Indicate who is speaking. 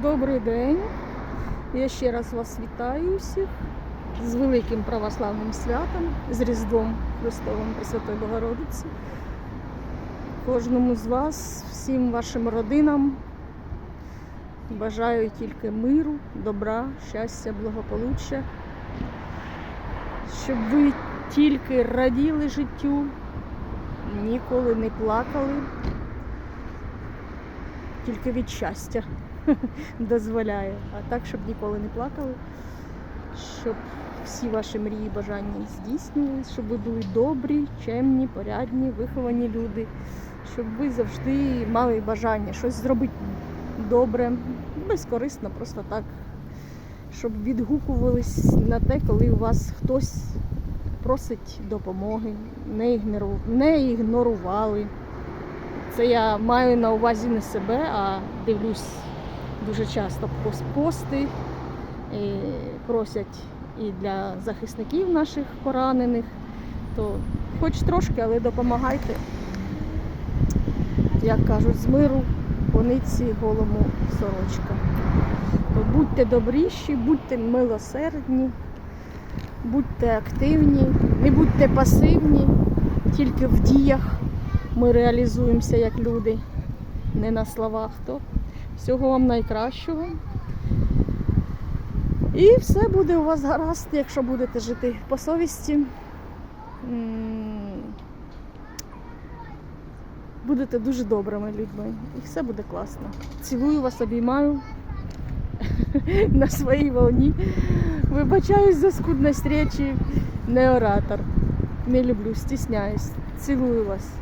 Speaker 1: Добрий день. Я ще раз вас вітаю всіх з великим православним святом, з Різдвом Христовим Пресвятої Богородиці. Кожному з вас, всім вашим родинам бажаю тільки миру, добра, щастя, благополуччя, щоб ви тільки раділи життю, ніколи не плакали, тільки від щастя дозволяє. А так, щоб ніколи не плакали, щоб всі ваші мрії бажання здійснювалися, щоб ви були добрі, чемні, порядні, виховані люди, щоб ви завжди мали бажання щось зробити добре, безкорисно, просто так, щоб відгукувались на те, коли у вас хтось просить допомоги, не, ігнору- не ігнорували. Це я маю на увазі не себе, а дивлюсь дуже часто пости е, просять і для захисників наших поранених. То хоч трошки, але допомагайте. Як кажуть, з миру по ниці голому сорочка. То будьте добріші, будьте милосердні, будьте активні, не будьте пасивні, тільки в діях ми реалізуємося як люди, не на словах. То всього вам найкращого. І все буде у вас гаразд, якщо будете жити по совісті. Будете дуже добрими людьми. І все буде класно. Цілую вас, обіймаю на своїй волні. Вибачаюсь за скудність речі, не оратор. Не люблю, стісняюсь. Цілую вас.